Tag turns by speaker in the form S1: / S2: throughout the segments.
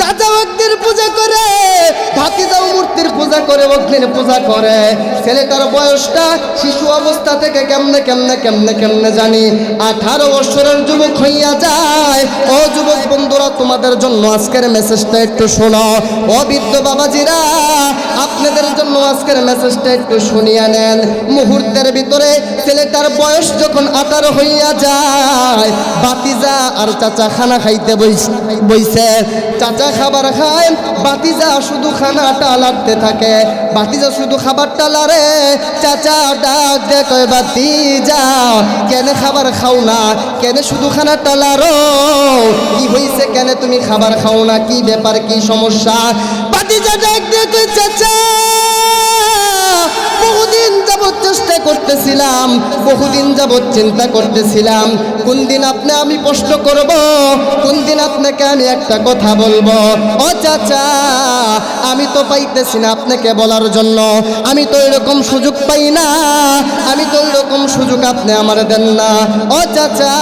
S1: চাচা পূজা করে, ভাতিজাও মূর্তির পূজা করে অগ্নির পূজা করে। ছেলেটার বয়সটা শিশু অবস্থা থেকে কেমনে কেমনে কেমনে কেমনে জানি। আঠারো বছরের যুবক হইয়া যায়। ও যুবক বন্ধুরা, তোমাদের জন্য আজকের মেসেজটা একটু শোনো। ও বাবাজিরা, আপনাদের জন্য আজকের মেসেজটা একটু শুনিয়া নেন। মুহূর্তের ভিতরে ছেলেটার বয়স যখন আঠারো হইয়া যায় বাতিজা আর চাচা খানা খাইতে বইছে। চাচা খাবার খায়, বাতিজা শুধু খানাটা লাড়তে থাকে। বাতিজা শুধু খাবারটা টালারে চাচা ডাক দে কয়, বাতিজা, কেন খাবার খাও না? কেন শুধু খানাটা লারো কি হইছে কেন তুমি খাবার খাও না? কি ব্যাপার, কি সমস্যা? বাতিজা ডাক দে কয়, চাচা করতেছিলাম, বহুদিন যাবৎ চিন্তা করতেছিলাম কোন দিন আপনি আমি প্রশ্ন করব কোন দিন আপনাকে আমি একটা কথা বলব? ও চাচা, আমি তো পাইতেছি না আপনাকে বলার জন্য, আমি তো এরকম সুযোগ পাই না, আমি তো এরকম সুযোগ আপনি আমার দেন না। ও চাচা,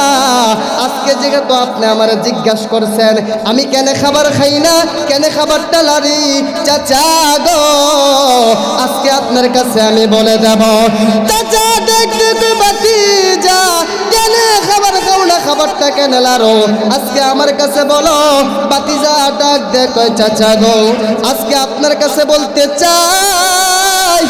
S1: আজকে যেহেতু আপনি আমার জিজ্ঞাসা করছেন, আমি কেন খাবার খাই না, কেন খাবারটা লারি? চাচা গো, আজকে আপনার কাছে আমি বলে যাব। চাচা দেখতে তো বাতি যা। কেন খাবার খাও না খাবারটা কেন লারো? আজকে আমার কাছে বলো বাতি যা, ডাক দে, কয় চাচা গো। আজকে আপনার কাছে বলতে চাই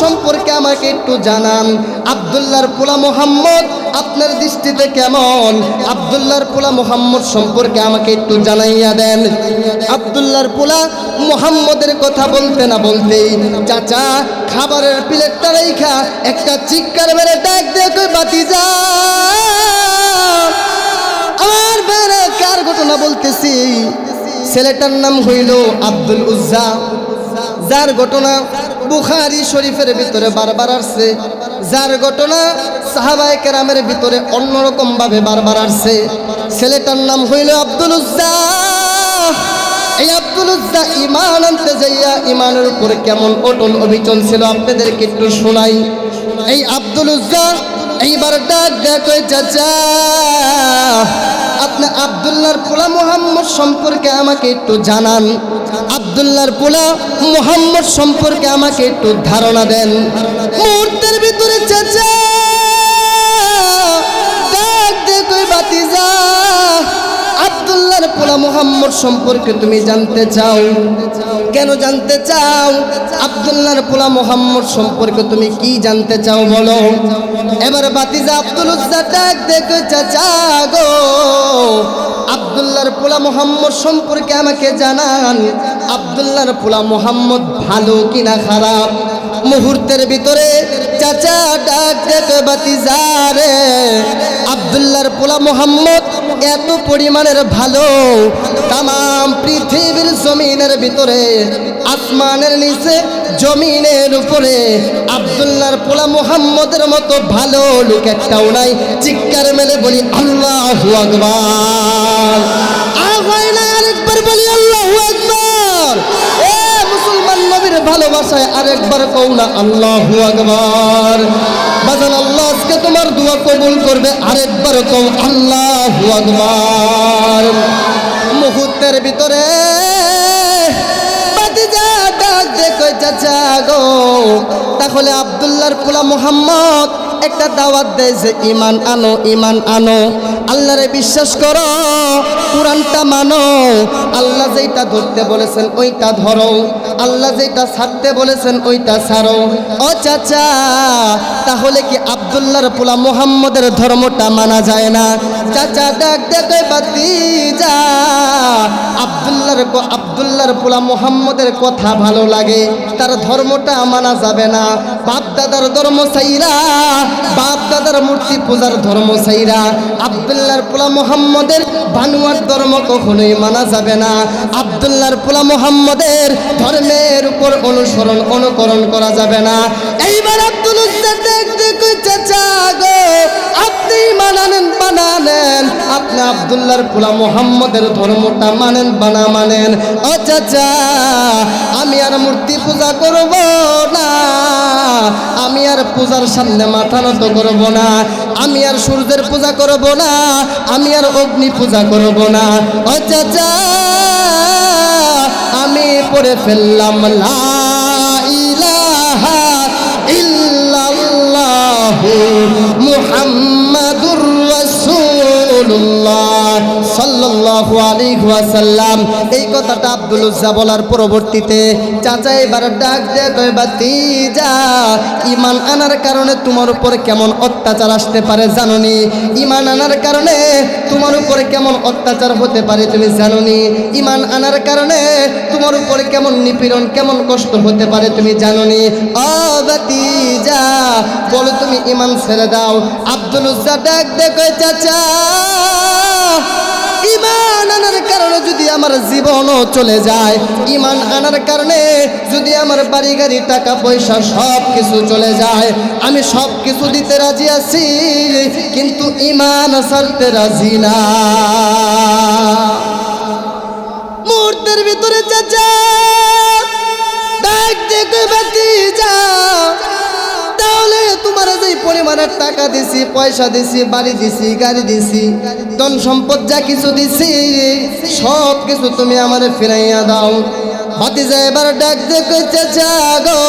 S1: সম্পর্কে আমাকে একটু জানান। আব্দুল্লাহর পোলা মোহাম্মদ আপনার দৃষ্টিতে কেমন? আব্দুল্লাহর পোলা মোহাম্মদ সম্পর্কে আমাকে একটু জানাইয়া দেন। আব্দুল্লাহর পোলা মোহাম্মদের কথা বলতে না বলতেই চাচা খাবারের প্লেটটা রেখা একটা চিৎকার মেরে ডাক দিয়ে বাতি যা আমার বেড়ে কার ঘটনা বলতেছি? ছেলেটার নাম হইল আব্দুল উজ্জা। যার ঘটনা বুখারি শরীফের ভিতরে বারবার আসছে, যার ঘটনা সাহাবাই কেরামের ভিতরে অন্যরকম ভাবে বারবার আসছে। ছেলেটার নাম হইল আব্দুল উজ্জা। এই আব্দুল উজ্জা ইমান আনতে যাইয়া ইমানের উপরে কেমন অটল অবিচল ছিল আপনাদেরকে একটু শোনাই। এই আব্দুল উজ্জা এইবার ডাক হয়ে চাচা। আপনি আবদুল্লাহর পোলা মোহাম্মদ সম্পর্কে আমাকে একটু জানান। আবদুল্লাহর পোলা মোহাম্মদ সম্পর্কে আমাকে একটু ধারণা দেন। মুহূর্তের ভিতরে চাচা পোলা মোহাম্মদ সম্পর্কে তুমি জানতে চাও? কেন জানতে চাও? আবদুল্লাহর পোলা মোহাম্মদ সম্পর্কে তুমি কি জানতে চাও বলো? এবার বাতিজা আব্দুল উজ্জা ডাক দেখে চাচা গো, আবদুল্লাহর পোলা মোহাম্মদ সম্পর্কে আমাকে জানান, আবদুল্লাহর পোলা মোহাম্মদ ভালো কিনা খারাপ? মুহূর্তের ভিতরে চাচা ডাক দেখে বাতিজা রে। আবদুল্লাহর পোলা মোহাম্মদ এত পরিমাণের ভালো। তাম পৃথিবীর জমিনের ভিতরে, আসমানের নিচে, জমিনের উপরে আবদুল্লাহর পোলা মোহাম্মদের মতো ভালো লোক একটাও নাই। চিৎকার মেলে বলি, আল্লাহ আকবার। হয় না ভালোবাসায় আরেকবার কও না আল্লাহ আকবার। বাজান আল্লাহ, আজকে তোমার দোয়া কবুল করবে, আরেকবার কও আল্লাহ আকবার। মুহূর্তের ভিতরে গো, তাহলে আব্দুল্লাহর পোলা মোহাম্মদ একটা দাওয়াত দেয় যে, ইমান আনো ইমান আনো। আল্লাহরে বিশ্বাস করো, কোরআনটা মানো। আল্লাহ যেইটা ধরতে বলেছেন, ওইটা ধরো। আল্লাহ যেটা ছাড়তে বলেছেন, ওইটা ছাড়ো। ও চাচা, তাহলে কি আব্দুল্লাহর পোলা মোহাম্মদের ধর্মটা মানা যায় না? চাচা, ডাক দেখে বাতি যা আব্দুল্লাহর ক- আব্দুল্লাহর পোলা মোহাম্মদের কথা ভালো লাগে, তার ধর্মটা মানা যাবে না। বাপ দাদার ধর্ম সাইরা বাপ দাদার মূর্তি পূজার ধর্ম সাইরা আব্দুল্লাহর পোলা মোহাম্মদের বানুয়ার ধর্ম কখনোই মানা যাবে না। আব্দুল্লাহর পোলা মোহাম্মদের ধর্মের উপর অনুসরণ, অনুকরণ করা যাবে না। এইবার আব্দুল চাচা গো, আপনি মানানেন, বানানেন। আপনি আব্দুল্লাহর পোলা মোহাম্মদের ধর্মটা মানেন, বানা মানেন। ও চাচা, আমি আর মূর্তি পূজা করব না। আমি আর পূজার সামনে মাথা নত করব না। আমি আর সূর্যের পূজা করব না। আমি আর অগ্নি পূজা করব না। ও চাচা আমি পড়ে ফেললাম লা মুহাম্মদুর রসুল্লাহ সাল্লাল্লাহু আলাইহি ওয়াসাল্লাম, এই কথাটা আব্দুল উজ্জা বলার পরবর্তীতে, চাচা, এবার ডাক দেয় কয় বাতিজা ঈমান আনার কারণে তোমার উপর কেমন অত্যাচার আসতে পারে জানোনি? ঈমান আনার কারণে তোমার উপরে কেমন অত্যাচার হতে পারে তুমি জানোনি? ঈমান আনার কারণে তোমার উপরে কেমন নিপীড়ন, কেমন কষ্ট হতে পারে তুমি জানোনি? ও বাতিজা বলো তুমি ঈমান ছেড়ে দাও। আব্দুল উজ্জা ডাক দেয় কয়, চাচা ইমান আনার কারণে যদি আমার জীবনও চলে যায়, ইমান আনার কারণে যদি আমার বাড়ি, গাড়ি, টাকা, পয়সা সব কিছু চলে যায়, আমি সব কিছু দিতে রাজি আছি, কিন্তু ইমান ছাড়তে রাজি না। মুহূর্তের ভিতরে চাচা ডাক দেখে বাতি যা তাহলে তোমার যে পরিমাণের টাকা দিছি, পয়সা দিছি, বাড়ি দিছি, গাড়ি দিছি, ধন সম্পদ যা কিছু দিছি, সব কিছু তুমি আমার ফিরাইয়া দাও। ভাতিজা এবার ডাক দেখে চাচা গো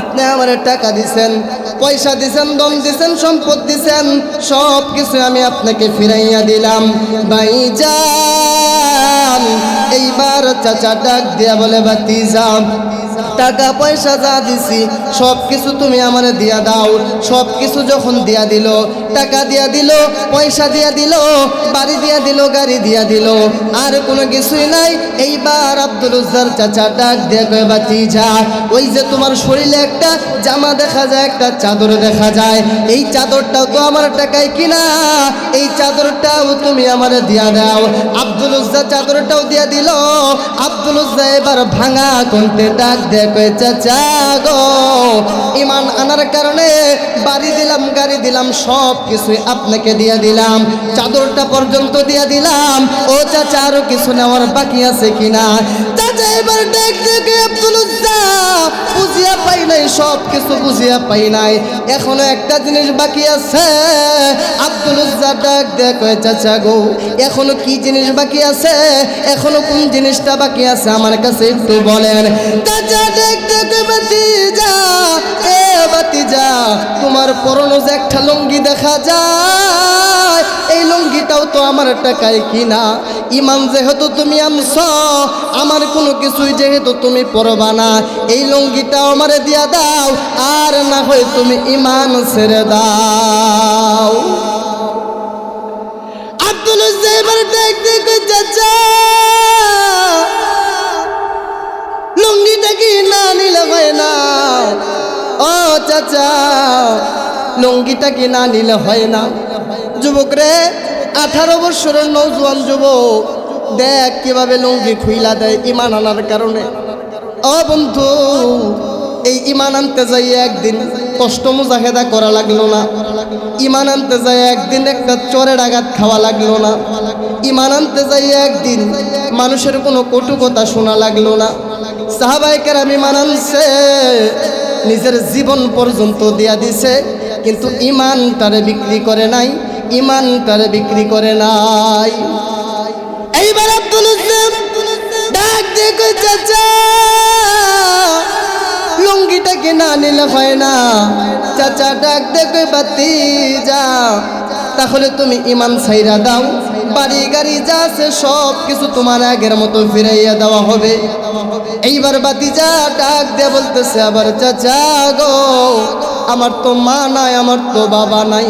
S1: আপনি আমার টাকা দিছেন, পয়সা দিছেন দম দিছেন, সম্পদ দিছেন, সব কিছু আমি আপনাকে ফিরাইয়া দিলাম। ভাইজান এইবার চাচা ডাক দিয়া বলে বাতি যাও টাকা পয়সা যা দিছি সব কিছু তুমি আমার দিয়া দাও। সব কিছু যখন দিয়া দিল টাকা দিয়া দিল, পয়সা দিয়া দিল, বাড়ি দিয়া দিল, গাড়ি দিয়া দিল। আর কোনো কিছুই নাই। এইবার আব্দুল উজ্জার চাচা ডাক দিয়ে কয় বাতি যা ওই যে তোমার শরীরে একটা জামা দেখা যায়, একটা চাদর দেখা যায়। এই চাদরটাও তো আমার টাকায় কিনা। এই চাদরটাও তুমি আমার দিয়া দাও। আব্দুল উজ্জা চাদরটাও দিয়া দিল। আব্দুল উজ্জা এবার ভাঙা কণ্ঠে ডাক দিয়ে কয়, চাচা গো, ইমান আনার কারণে বাড়ি দিলাম, গাড়ি দিলাম, সব কিছুই আপনাকে দিয়ে দিলাম। চাদরটা পর্যন্ত দিয়ে দিলাম। ও চাচা, আরও কিছু নেওয়ার বাকি আছে কিনা? এবার দেখ দেখে বুঝিয়া পাই নাই সব কিছু বুঝিয়া পাই নাই। এখনও একটা জিনিস বাকি আছে। আব্দুল উজ্জা ডাক দেখ চাচা গো, এখনও কি জিনিস বাকি আছে? এখনও কোন জিনিসটা বাকি আছে? আমার কাছে একটু বলেন, চাচা দেখ দেখে যা এ বাতি যা তোমার পরনো যে একটা লুঙ্গি দেখা যায়, এই লুঙ্গিটাও তো আমার টাকায় কিনা। ইমান যেহেতু তুমি আনছ, আমার কোনো কিছুই যেহেতু তুমি পরবা না, এই লুঙ্গিটাও আমারে দিয়া দাও, আর না হয় তুমি ইমান ছেড়ে দাও। আব্দুল লুঙ্গিটা কি না নিলে হয় না? ও চাচা, লুঙ্গিটা কি না নিলে হয় না? যুবক রে, আঠারো বছরের নৌজওয়ান যুবক দেখ কীভাবে লুঙ্গি খুইলা দেয় ইমান আনার কারণে। ও বন্ধু, এই ইমান আনতে যাই একদিন, কষ্ট মুজাহেদা করা লাগল না। ইমান আনতে যাই একদিন একটা চরের আঘাত খাওয়া লাগল না। ইমান আনতে যাই একদিন, মানুষের কোনো কটু কথা শোনা লাগল না। সাহাবাইকার আমি মানানছে নিজের জীবন পর্যন্ত দিয়া দিছে, কিন্তু ইমান তারে বিক্রি করে নাই ইমান তারে বিক্রি করে নাই। এইবার আব্দুল ইসলাম ডাক দিয়ে কই চাচা, লুঙ্গিটাকে না নিলে হয় না। চাচা ডাক দিয়ে কই বাতি যা, তাহলে তুমি ইমান ছাইরা দাও। বাড়ি গাড়ি যা আছে সব কিছু তোমার আগের মতো ফিরাইয়া দেওয়া হবে। এইবার বাতি যা ডাক দিয়ে বলতেছে, আবার চাচা গো, আমার তো মা নাই, আমার তো বাবা নাই।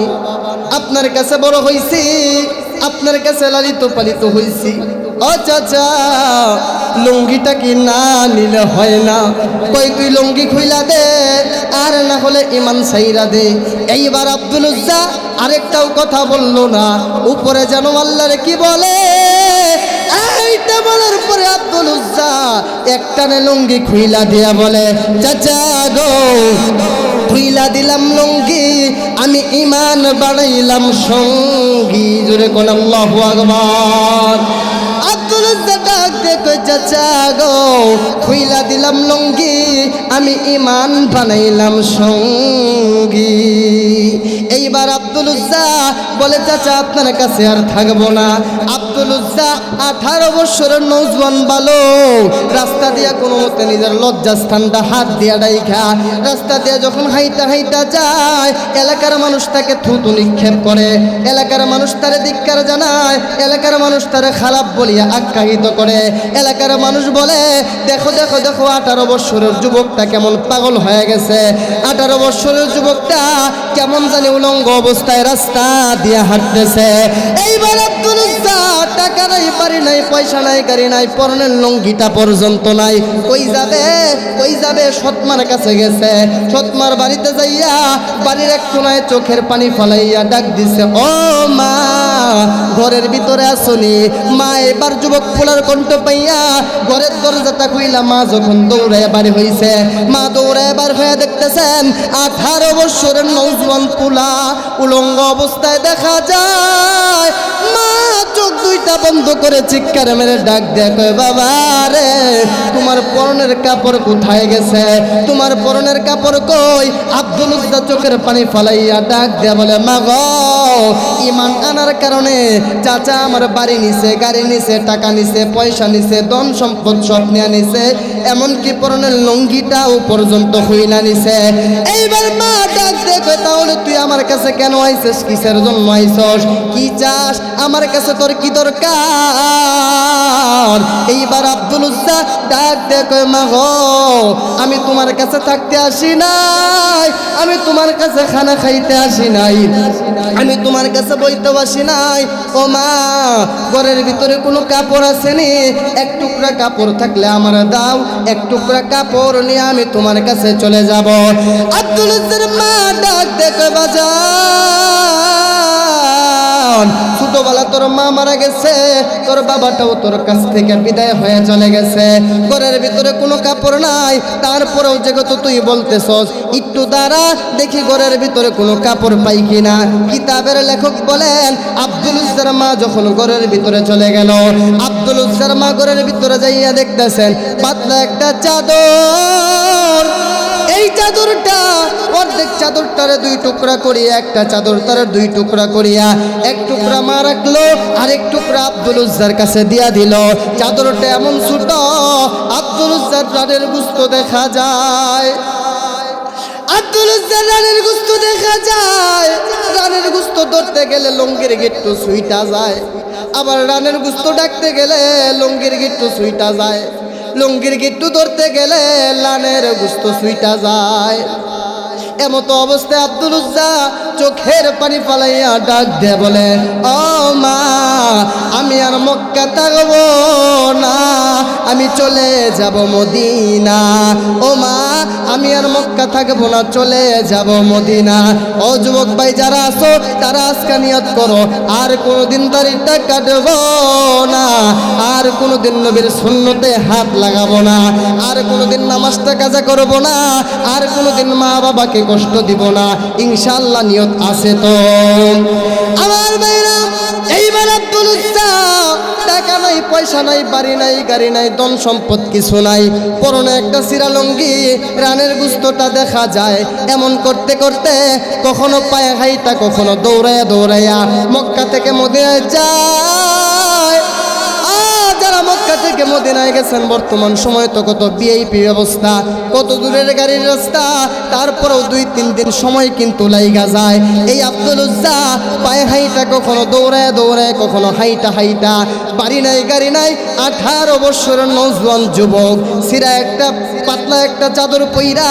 S1: আপনার কাছে বড় হইছি আপনার কাছে লালিত পালিত হইছি। ও চাচা, লুঙ্গিটা কি না নিলে হয় না? কই তুই লুঙ্গি খুইলা দে, আর না হলে ইমান সাইরা দে। এইবার আব্দুল উজ্জা আরেকটাও কথা বলল না। উপরে যেন আল্লাহরে কি বলে? এইটা বলার পরে আব্দুল উজ্জা একটানে লুঙ্গি খুইলা দিয়া বলে, চাচা গো খুইলা দিলাম লুঙ্গি, আমি ইমান বাড়াইলাম সঙ্গী। জোরে কোন আল্লাহু আকবার। আব্দুল কই চাচা গো, খুইলা দিলাম লঙ্গি, আমি ইমান বানাইলাম সঙ্গী। এইবার আব্দুল বলে, চাচা, আপনার কাছে আর থাকব না। আব্দুল আঠারো বছরের নৌজওয়ান বালক। রাস্তা দিয়া কোনো মতে নিজের লজ্জাস্থানটা হাত দিয়া ডাইখা। রাস্তা দিয়া যখন হাইটা হাইটা যায়, এলাকার মানুষ তাকে থুতু নিক্ষেপ করে। এলাকার মানুষ তারে ধিক্কার জানায়। এলাকার মানুষ তারে খারাপ বলিয়া আখ্যায়িত করে। এলাকার মানুষ বলে, দেখো দেখো দেখো, আঠারো বছরের যুবকটা কেমন পাগল হয়ে গেছে। আঠারো বছরের যুবকটা কেমন জানি উলঙ্গ অবস্থায় রাস্তা দিয়ে হাঁটতেছে। এইবার আব্দুল টাকা নাই বাড়ি নাই, পয়সা নাই, গাড়ি নাই, পরনের লঙ্গিটা পর্যন্ত নাই। কই যাবে? কই যাবে? সৎমার কাছে গেছে। সৎমার বাড়িতে যাইয়া বাড়ির এক কোনায় চোখের পানি ফলাইয়া ডাক দিছে, ও মা, ঘরের ভিতরে আসনি। মা এবার যুবক ফুলার কণ্ঠ পাইয়া ঘরের দরজাটা খুইলা মা যখন দৌড়ে বাড়ি হইছে, মা দৌড়ে বার হয়ে দেখতেছেন, আঠারো বছরের নৌজওয়ান পুলা উলঙ্গ অবস্থায় দেখা যায়। মা চোখ দুইটা বন্ধ করে চিৎকার মেরে ডাক কয়, বাবা রে, তোমার পরনের কাপড় কোথায় গেছে? তোমার পরনের কাপড় কই? আব্দুল চোখের পানি ফালাইয়া ডাক দেয়া বলে, মা গো, ইমান আনার কারণে চাচা আমার বাড়ি নিছে, গাড়ি নিছে, টাকা নিছে, পয়সা নিছে, ধন সম্পদ সব নিয়ে নিছে। এমনকি পরনের লঙ্গিটাও পর্যন্ত হইলা নিছে। এইবার মা ডাক দেখো তাহলে তুই আমার কাছে কেন আইছিস কিসের জন্য আইছস কি চাস? আমার কাছে তোর কি দরকার? এইবার আব্দুল উজ্জা ডাক দেখো মা গো, আমি তোমার কাছে থাকতে আসি নাই। আমি তোমার কাছে খানা খাইতে আসি নাই। আমি তোমার কাছে বইতে আসি নাই। ও মা, ঘরের ভিতরে কোনো কাপড় আসেনি। এক টুকরা কাপড় থাকলে আমার দাও। এক টুকরা কাপড় নিয়ে আমি তোমার কাছে চলে যাব। আব্দুল মা ডাক দেখো বাজান। ছোটবেলা তোর মা মারা গেছে, তোর বাবাটাও তোর কাছ থেকে বিদায় হয়ে চলে গেছে। ঘরের ভিতরে কোনো কাপড় নাই, তারপরেও যেহেতু তুই বলতেছস, একটু দ্বারা দেখি ঘরের ভিতরে কোনো কাপড় পাই কিনা। কিতাবের লেখক বলেন, আব্দুল উজ্জার মা যখন ঘরের ভিতরে চলে গেল, আব্দুল উজ্জার মা ঘরের ভিতরে যাইয়া দেখতেছেন, পাতলা একটা চাদর। এই চাদরটা, অর্ধেক চাদরটারে দুই টুকরা করিয়া, একটা চাদর তার দুই টুকরা করিয়া, এক টুকরা মা রাখল আর এক টুকরা আব্দুল উজ্জার কাছে দিয়া দিল। চাদরটা এমন ছোট, আব্দুল উজ্জার রানের গুস্ত দেখা যায়। আব্দুল উজ্জার রানের গুস্ত দেখা যায়। রানের গুস্ত ধরতে গেলে লঙ্গির গিট্টু সুইটা যায়। আবার রানের গুস্ত ডাকতে গেলে লঙ্গির গিট্টু সুইটা যায়। লঙ্গির গিট্টু ধরতে গেলে লানের গুস্ত সুইটা যায়। এমতো অবস্থায় আব্দুল উজ্জা চোখের পানি পালাইয়া ডাক দে বলে, ও মা, আমি আর মক্কা থাকব না, আমি চলে যাব মদিনা। ও মা, আমি আর মক্কা থাকব না, চলে যাব মদিনা। ও যুবক ভাই, যারা আসো তারা আজকে নিয়ত করো, আর কোনোদিন দাড়িটা কাটবো না, আর কোনোদিন নবীর শূন্যতে হাত লাগাবো না, আর কোনোদিন নামাজটা কাজা করব না, আর কোনোদিন মা বাবাকে কষ্ট দিব না। ইনশাল্লাহ নিয়ত আছে তো। আমার ভাইরা, এইবার আব্দুল টাকা নাই, পয়সা নাই, বাড়ি নাই, গাড়ি নাই, ধন সম্পদ কিছু নাই। পরনে একটা সিরালঙ্গি রানের গুস্তটা দেখা যায়। এমন করতে করতে কখনো পায়ে হাইতা, কখনো দৌড়াইয়া দৌড়াইয়া মক্কা থেকে মদিনায় যায়। থেকে মদিনায় গেছেন বর্তমান সময় তো কত বিআইপি ব্যবস্থা, কত দূরের গাড়ির রাস্তা, তারপরেও দুই, তিন দিন সময় কিন্তু লাইগা যায়। এই আব্দুল উজ্জা পায়ে হাইটা কখনো দৌড়ায় দৌড়ায় কখনো হাইটা হাইটা। বাড়ি নাই, গাড়ি নাই, আঠারো বছরের নজওয়ান যুবক। সিরা একটা, পাতলা একটা চাদর পইরা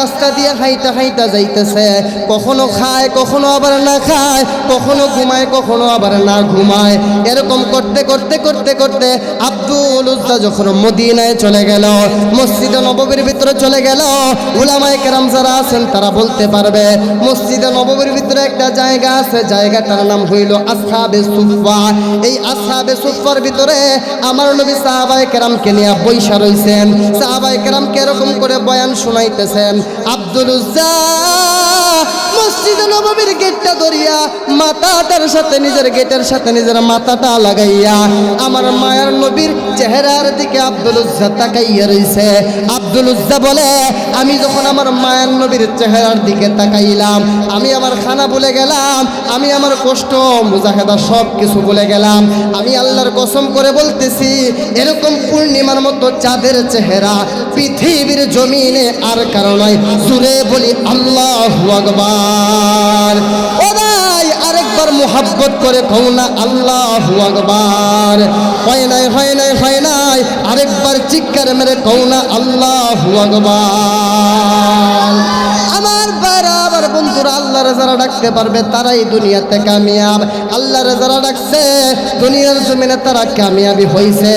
S1: রাস্তা দিয়ে হাইটা হাইটা যাইতেছে। কখনো খায়, কখনো আবার না খায়, কখনো ঘুমায়, কখনো আবার না ঘুমায়। এরকম করতে করতে করতে করতে আব্দুল যখন মদিনায় চলে গেল, মসজিদে নববীর ভিতরে চলে গেল কেরাম যারা আছেন তারা বলতে পারবে, মসজিদে নববীর ভিতরে একটা জায়গা আছে, জায়গাটার নাম হইল আসহাবে সুফা এই আসহাবে সুফার ভিতরে আমার নবী সাহাবায়ে কেরামকে নিয়ে বৈশা রইছেন। সাহাবায়ে কেরামকে এরকম করে বয়ান শুনাইতেছেন, আব্দুল উজ্জা! মসজিদে নববীর গেটটা ধরিয়া মাথাটার সাথে নিজের গেটের সাথে নিজের মাথাটা লাগাইয়া আমার মায়ের নবীর চেহারার দিকে আব্দুল উজ্জা তাকাইয়া রইছে। আব্দুল উজ্জা বলে, আমি যখন আমার মায়ের নবীর চেহারার দিকে তাকাইলাম, আমি আমার খানা ভুলে গেলাম, আমি আমার কষ্ট মুজাহেদা সব কিছু ভুলে গেলাম, আমি আল্লাহর কসম করে বলতেছি, এরকম পূর্ণিমার মতো চাঁদের চেহারা পৃথিবীর জমিনে আর কারণে জুড়ে বলি, আল্লাহ আকবার। ও ভাই, আরেকবার মোহাব্বত করে কৌ না, আল্লাহ আকবার। হয় নাই হয় নাই হয় নাই, আরেকবার চিৎকার মেরে কৌ না, আল্লাহ আকবার। আল্লাহর যারা ডাকতে পারবে তারাই দুনিয়াতে কামিয়াব। আল্লাহর যারা ডাকছে, দুনিয়ার জমিনে তারা কামিয়াবি হয়েছে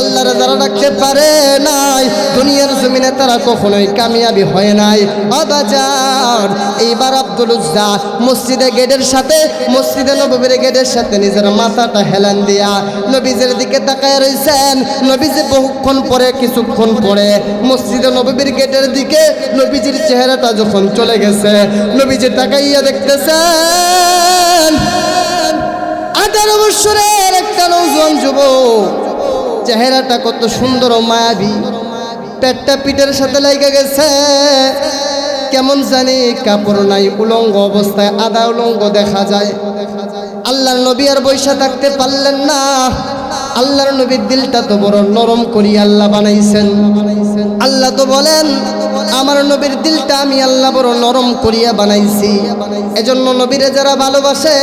S1: আল্লাহর যারা ডাকতে পারে নাই, দুনিয়ার জমিনে তারা কখনোই কামিয়াবি হয় নাই। অবাজার, এইবার আব্দুল উজ্জা মসজিদে গেটের সাথে, মসজিদে নবীর গেটের সাথে নিজের মাথাটা হেলান দিয়া নবীজের দিকে তাকায় রয়েছেন নবীজি বহুক্ষণ পরে, কিছুক্ষণ পরে মসজিদে নবীর গেটের দিকে নবীজির চেহারাটা যখন চলে গেছে, নবীজি তাকাইয়া দেখতেছেন, আঠারো বছরের একটা নৌজন যুবক, চেহারাটা কত সুন্দর মায়াবী, পেটটা পিঠের সাথে লেগে গেছে, কেমন জানি কাপড় নাই, উলঙ্গ অবস্থায় আদা উলঙ্গ দেখা যায়। আল্লাহ নবী আর বৈশা থাকতে পারলেন না। আল্লাহর নবীর দিলটা তো বড় নরম করি আল্লাহ বানাইছেন। আল্লাহ তো বলেন, আমার নবীর দিলটা আমি আল্লাহ বড় নরম করিয়া বানাইছি। এজন্য নবীরে যারা ভালোবাসে,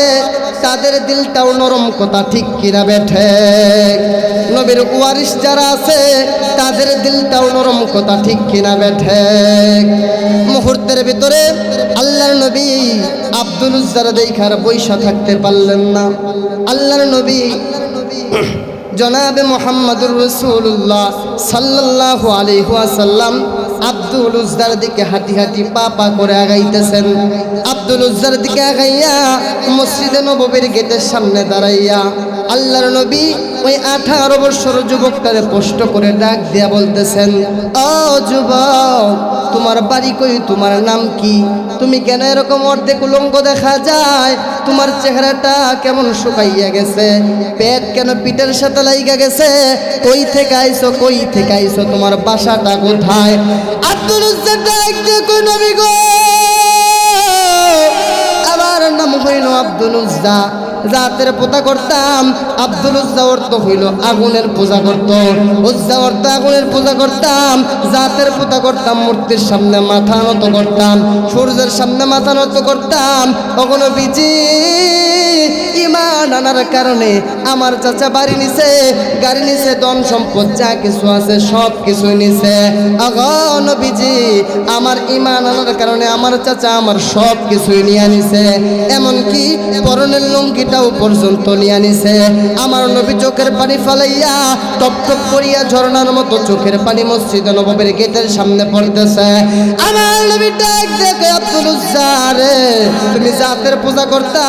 S1: তাদের দিলটাও নরম কথা ঠিক কিনা বেঠে। নবীর ওয়ারিস যারা আছে, তাদের দিলটাও নরম কথা ঠিক কিনা বেঠে। মুহূর্তের ভিতরে আল্লাহর নবী আব্দুল উজ্জার দেখার বৈশা থাকতে পারলেন না। আল্লাহর নবী জনাবে মোহাম্মদুর রসুল্লাহ সাল্লাহ আলিহাসাল্লাম আব্দুল উজ্জার দিকে হাঁটি হাঁটি পা পা করে আগাইতেছেন। আব্দুল উজ্জার দিকে আগাইয়া মসজিদে নবীর গেটের সামনে দাঁড়াইয়া আল্লাহর নবী ওই আঠারো বছর যুবকটারে স্পষ্ট করে ডাক দিয়া বলতেছেন, ও যুবক, তোমার বাড়ি কই? তোমার নাম কি? তুমি কেন এরকম অর্ধেক উলঙ্গ দেখা যায়? তোমার চেহারাটা কেমন শুকাইয়া গেছে? পেট কেন পিঠের সাথে লাইগা গেছে? কই থেকে আইছো, কই থেকে আইছো? তোমার বাসাটা কোথায়? আব্দুল আমার নাম হইল আব্দুল উজ্জা। জাতের পূজা করতাম, আব্দুল উজ্জা অর্থ হইল আগুনের পূজা করত। উজ্জা অর্থ আগুনের পূজা করতাম, জাতের পূজা করতাম, মূর্তির সামনে মাথা নত করতাম, সূর্যের সামনে মাথা নত করতাম। কখনো বিজি ইমান আনার কারণে আমার চাচা বাড়ি নিছে, গাড়ি নিছে, ধন সম্পদ যা কিছু আছে, সব কিছু নিছে। আগন বিজি আমার ইমান আনার কারণে আমার চাচা আমার সব কিছুই নিয়ে নিছে। এমনকি পরনের লুঙ্গিটাও পর্যন্ত নিয়ে নিছে। আমার নবী চোখের পানি ফালাইয়া টপ টপ করিয়া ঝর্ণার মতো চোখের পানি মসজিদ নবীর গেটের সামনে পড়তেছে। আমার নবী ডাক দেখে আব্দুল তুমি জাতের পূজা করতা,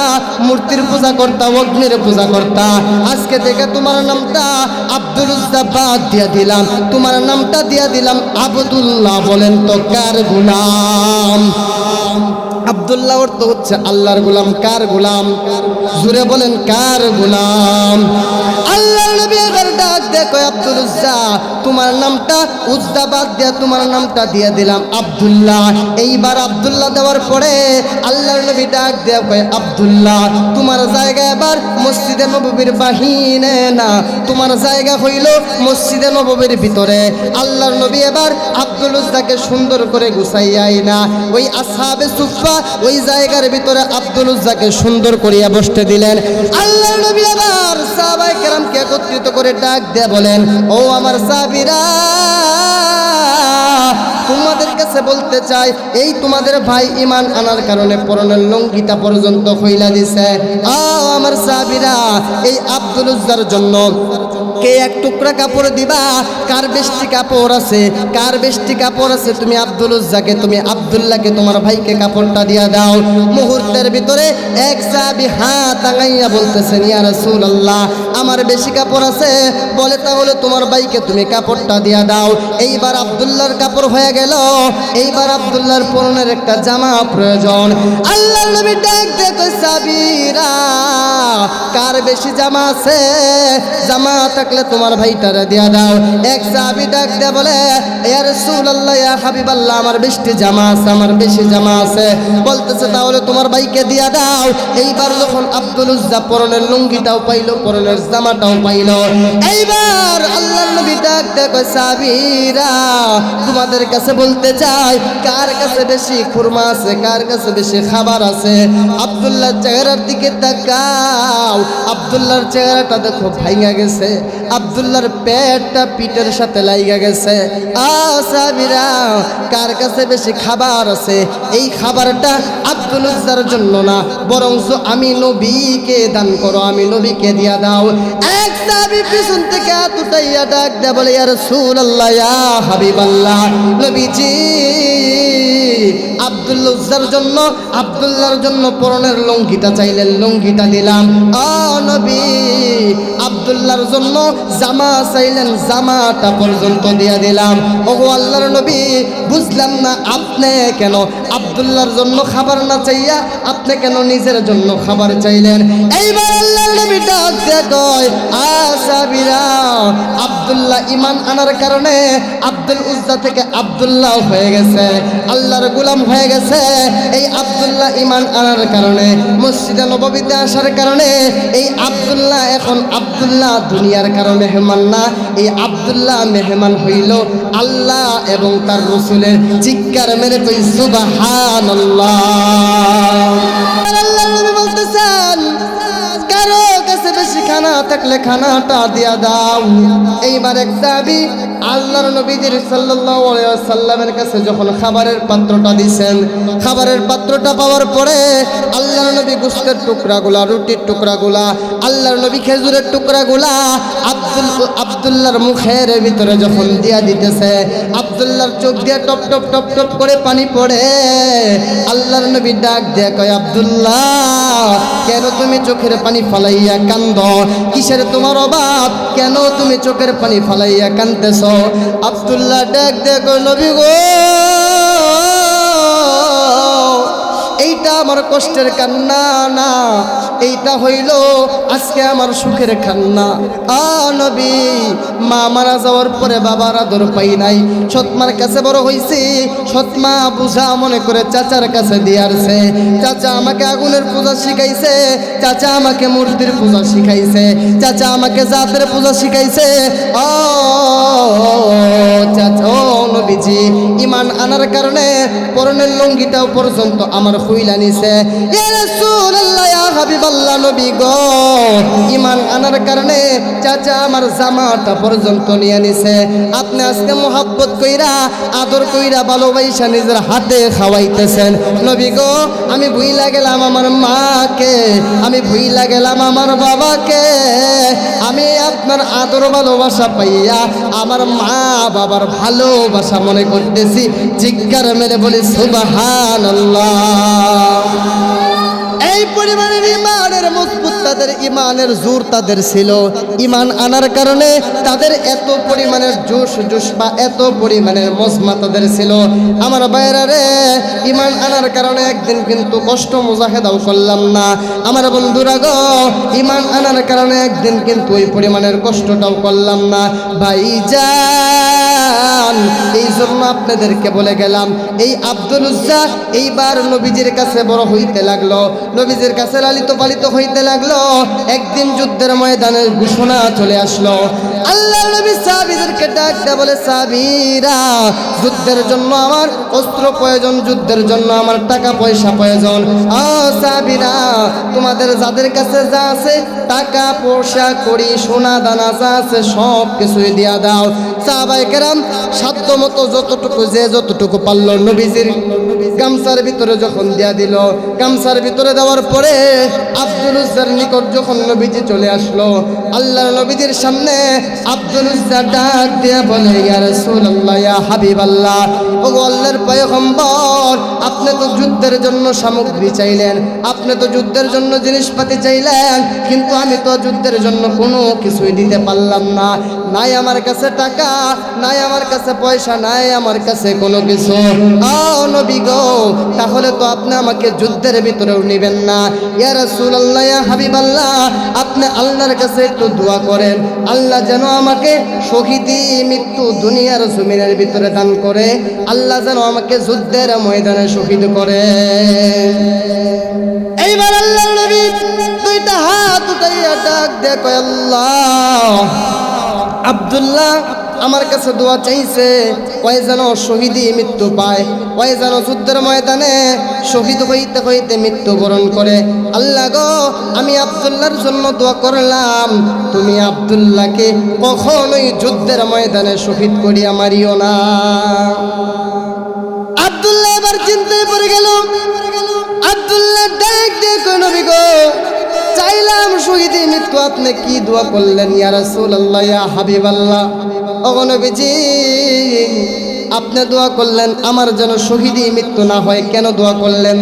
S1: মূর্তির পূজা করতা, অগ্নির পূজা করতা। আজকে থেকে তোমার নামটা আব্দুল বাদ দিয়া দিলাম। তোমার নামটা দিয়া দিলাম আবদুল্লাহ। বলেন তো কার গুলাম? আব্দুল্লা ওর তো হচ্ছে আল্লাহর গুলাম। কার গুলাম? জুড়ে বলেন, কার গুলাম? আল্লাহ নবী এবার ডাক দেখো আব্দুল উজ্জা, তোমার নামটা উজ্জা বাদ দিয়া তোমার নামটা দিয়ে দিলাম আব্দুল্লাহ। এইবার আব্দুল্লাহ দেওয়ার পরে আল্লাহর নবী ডাক দেয়া কয় আব্দুল্লাহ, তোমার জায়গা এবার মসজিদে নববীর বাহিনে না। তোমার জায়গা হইল মসজিদে নববীর ভিতরে। আল্লাহর নবী এবার আব্দুল উজ্জাকে সুন্দর করে গুছাইয়াই না। ওই আসহাবে সুফা ওই জায়গার ভিতরে আব্দুল উজ্জাকে সুন্দর করিয়া বসতে দিলেন। আল্লাহর নবী আবার সাহাবাই কেরামকে একত্রিত করে ডাক দিয়ে বলেন, ও আমার সাবিরা তোমাদের কাছে বলতে চাই, এই তোমাদের ভাই ইমান আনার কারণে পরনের লঙ্গিতা পর্যন্ত হইলা দিছে। আ আমার সাবিরা এই আব্দুল উজ্জার জন্য কে এক টুকরা কাপড় দিবা। কার বেশটি কাপড় আছে? কার বেশটি কাপড় আছে? তুমি আব্দুল উজ্জাকে, তুমি আব্দুল্লাহকে, তোমার ভাইকে কাপড়টা দিয়া দাও। মুহূর্তের ভিতরে এক সাহাবী হাত আঙাইয়া বলতেছেন, ইয়া রাসূলুল্লাহ, আমার বেশি কাপড় আছে। বলে তাহলে তোমার ভাইকে তুমি কাপড়টা দিয়া দাও। এইবার আব্দুল্লাহর কাপড় হয়ে গেল। এইবার আব্দুল্লাহর পরনের একটা জামা প্রয়োজন। আল্লাহর নবী ডাক দেখো সাবিরা, কার বেশি জামা আছে? জামা থাকলে তোমার ভাইটারে দিয়া দাও। এক সাহাবী ডাক দে বলে, ইয়া রাসূলুল্লাহ, ইয়া হাবিবাল্লাহ, আমার বেশি জামা আছে, আমার বেশি জামা আছে। বলতেছে, তাহলে তোমার ভাইকে দিয়া দাও। এইবার যখন আব্দুল উজ্জা পরনের লুঙ্গিটাও পাইলো, পরনের জামাটাও পাইলো, এইবার আল্লাহর নবী ডাক দেখো সাবিরা তোমাদের কাছে বলতে চাই, কার কাছে বেশি খুরমা আছে, কার কাছে বেশি খাবার আছে? আব্দুল্লাহর চেহারার দিকে তাকাও। আব্দুল্লাহর চেহারাটা দেখো ভাইঙ্গা গেছে। আব্দুল্লাহর পেটটা পিঠের সাথে লাইগা গেছে। আ, সাবিরা, কার কাছে বেশি খাবার আছে? এই খাবারটা আব্দুল জন্য না বরং আমি নবীকে দান করো, আমি নবীকে দিয়া দাও। উঠাইয়া ডাক আব্দুল উজ্জার জন্য জন্য পরনের লঙ্গিটা চাইলেন, লঙ্গিটা দিলাম। নবী আব্দুল্লাহর জন্য জামা চাইলেন, জামাটা পর্যন্ত দিয়ে দিলাম। ওগো আল্লাহর নবী, বুঝলাম না আপনি কেন? আব্দুল্লাহর জন্য খাবার না চাইয়া আপনি কেন নিজের জন্য খাবার চাইলেন? এইবার আল্লাহর নবী ডাক দিয়ে কয় আসাবিরা আব্দুল্লাহ ইমান আনার কারণে আব্দুল উজ্জা থেকে আব্দুল্লাহ হয়ে গেছে। আল্লাহর গুলাম হয়ে গেছে। এই আব্দুল্লাহ ইমান আনার কারণে, মসজিদে নববীতে আসার কারণে, এই আব্দুল্লাহ এখন আব্দুল্লাহ দুনিয়ার কারও মেহমান না। এই আব্দুল্লাহ মেহমান হইল আল্লাহ এবং তার রসুলের চিৎকার মেরে কই সুবাহান কারও কাছে বেশি খানা থাকলে খানাটা দিয়া দাও। এইবার এক সাহাবী আল্লাহর নবীজির ওয়াসাল্লামের কাছে যখন খাবারের পাত্রটা দিছেন, খাবারের পাত্রটা পাওয়ার পরে আল্লাহর নবী গোশতের টুকরাগুলা, রুটির টুকরাগুলা, আল্লাহর নবী খেজুরের টুকরাগুলা আব্দুল, আব্দুল্লাহর মুখের ভিতরে যখন দিয়া দিতেছে, আব্দুল্লাহর চোখ দিয়ে টপ টপ টপ টপ করে পানি পড়ে। আল্লাহর নবী ডাক দিয়ে কয়, আব্দুল্লাহ, কেন তুমি চোখের পানি ফালাইয়া কান্দ? কিসের তোমার অভাব? কেন তুমি চোখের পানি ফালাইয়া কান্দতেছ আব্দুল্লাহ ডাক দেখো নবী গো। এইটা আমার কষ্টের কান্না না, এইটা হইল আজকে আমার সুখের কান্না। আ নবী, মা মারা যাওয়ার পরে বাবার আদর পাই নাই। সৎমার কাছে বড় হইছি, সৎমা বুঝা মনে করে চাচার কাছে দিয়ারছে। চাচা আমাকে আগুনের পূজা শিখাইছে, চাচা আমাকে মূর্তির পূজা শিখাইছে, চাচা আমাকে জাতের পূজা শিখাইছে। ও, চাচা, ও নবীজি, ইমান আনার কারণে পরনের লঙ্গিটাও পর্যন্ত আমার খুইলা নিছে ইয়া রাসূলুল্লাহ হাবিবাল্লাহ নবী গো। ইমান আনার কারণে চাচা আমার জামাটা পর্যন্ত নিয়ে নিছে। আপনি আজকে মোহাব্বত কইরা, আদর কইরা ভালোবাসা নিজের হাতে খাওয়াইতেছেন। নবী গো, আমি ভুইলা গেলাম আমার মাকে, আমি ভুইলা গেলাম আমার বাবাকে। আমি আপনার আদর ভালোবাসা পাইয়া আমার মা বাবার ভালোবাসা মনে করতেছি। জিজ্ঞার মেরে বলি সুবাহান এই পরিমাণের ইমানের মজবুত তাদের ইমানের জোর তাদের ছিল। ইমান আনার কারণে তাদের এত পরিমাণের জোশ জোশ বা এত পরিমাণের মজমা তাদের ছিল। আমার বাইরা রে, ইমান আনার কারণে একদিন কিন্তু কষ্ট মুজাহেদাও করলাম না। আমার বন্ধুরা গো, ইমান আনার কারণে একদিন কিন্তু ওই পরিমাণের কষ্টটাও করলাম না। ভাইজান এই জন্য আপনাদেরকে বলে গেলাম, এই আব্দুল উজ্জা এইবার নবীজির কাছে বড় হইতে লাগল। নবীজির কাছে লালিত পালিত হইতে লাগল। একদিন যুদ্ধের ময়দানের ঘোষণা চলে আসলো। আল্লাহ নবী সাহাবীদেরকে ডাক দেয়া বলে, সাহাবীরা, যুদ্ধের জন্য আমার অস্ত্র প্রয়োজন, যুদ্ধের জন্য আমার টাকা পয়সা প্রয়োজন। আ সাহাবীরা, তোমাদের যাদের কাছে যা আছে, টাকা, পয়সা করি সোনা, দানা যা আছে সব কিছুই দিয়া দাও। সাহাবাই কেরাম সাধ্য মতো যতটুকু যে যতটুকু পারল নবীজির গামছার ভিতরে যখন দিয়া দিল, গামছার ভিতরে দেওয়ার পরে আব্দুল উজ্জার নিকট যখন নবীজি চলে আসলো, আল্লাহর নবীজির সামনে আব্দুল উজ্জা ডাক দিয়া বলে, ইয়া রাসূলুল্লাহ, ইয়া হাবিব আল্লাহ ও আল্লাহর পয়গম্বর, আপনি তো যুদ্ধের জন্য সামগ্রী চাইলেন, আপনি তো যুদ্ধের জন্য জিনিসপাতি চাইলেন, কিন্তু আমি তো যুদ্ধের জন্য কোনো কিছুই দিতে পারলাম না। নাই আমার কাছে টাকা, নাই আমার কাছে পয়সা, নাই আমার কাছে কোনো কিছু। ও নবী গো তাহলে তো আপনি আমাকে যুদ্ধের ভিতরেও নেবেন না। ইয়া রাসূলুল্লাহ, ইয়া হাবিবাল্লাহ, আপনি আল্লাহর কাছে একটু দোয়া করেন। আল্লাহ যেন আমাকে শহীদি মৃত্যু দুনিয়ার জমিনের ভিতরে দান করে। আল্লাহ যেন আমাকে যুদ্ধের ময়দানে শহীদ করে। এইবার দুইটা হাত উঠাইয়া ডাক আল্লাহ, আব্দুল্লাহ আমার কাছে দোয়া চাইছে ওই যেন শহীদই মৃত্যু পায় ওই যেন যুদ্ধের ময়দানে শহীদ হইতে হইতে মৃত্যুবরণ করে। আল্লাহ গো, আমি আব্দুল্লাহর জন্য দোয়া করলাম। তুমি আব্দুল্লাহকে কখনোই যুদ্ধের ময়দানে শহীদ করিয়া মারিও না। আব্দুল্লাহ এবার চিন্তায় পড়ে গেল। আব্দুল্লাহ ডাক দিয়ে নবী শহীদি মৃত্যু আপনি কি দোয়া করলেন, ইয়া রাসূলুল্লাহ, ইয়া হাবিবাল্লাহ। ওগো আপনি দোয়া করলেন, আমার যেন শহীদ মৃত্যু না হয়, কেন দোয়া করলেন?